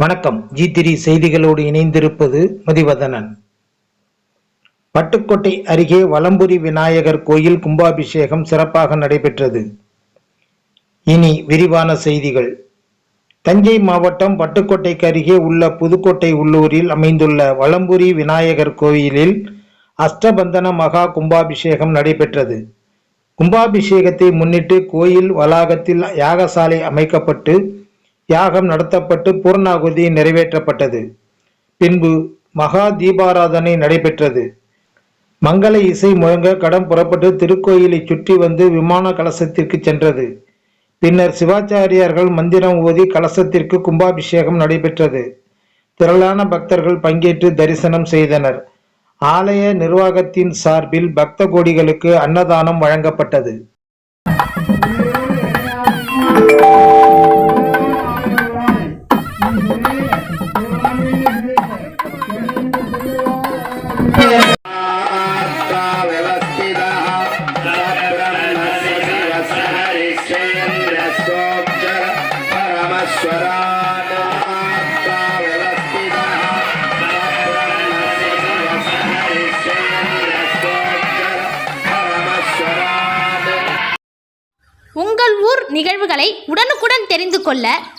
வணக்கம். ஜி திரி செய்திகளோடு இணைந்திருப்பது மதிவதனன். பட்டுக்கோட்டை அருகே வலம்புரி விநாயகர் கோயில் கும்பாபிஷேகம் சிறப்பாக நடைபெற்றது. இனி விரிவான செய்திகள். தஞ்சை மாவட்டம் பட்டுக்கோட்டைக்கு அருகே உள்ள புதுக்கோட்டை உள்ளூரில் அமைந்துள்ள வலம்புரி விநாயகர் கோயிலில் அஷ்டபந்தன மகா கும்பாபிஷேகம் நடைபெற்றது. கும்பாபிஷேகத்தை முன்னிட்டு கோயில் வளாகத்தில் யாகசாலை அமைக்கப்பட்டு யாகம் நடத்தப்பட்டு பூர்ணாகுதி நிறைவேற்றப்பட்டது. பின்பு மகா தீபாராதனை நடைபெற்றது. மங்கள இசை முழங்க கடம் புறப்பட்டு திருக்கோயிலை சுற்றி வந்து விமான கலசத்திற்கு சென்றது. பின்னர் சிவாச்சாரியார்கள் மந்திரம் ஓதி கலசத்திற்கு கும்பாபிஷேகம் நடைபெற்றது. திரளான பக்தர்கள் பங்கேற்று தரிசனம் செய்தனர். ஆலய நிர்வாகத்தின் சார்பில் பக்த கோடிகளுக்கு அன்னதானம் வழங்கப்பட்டது. உங்கள் ஊர் நிகழ்வுகளை உடனுக்குடன் தெரிந்து கொள்ள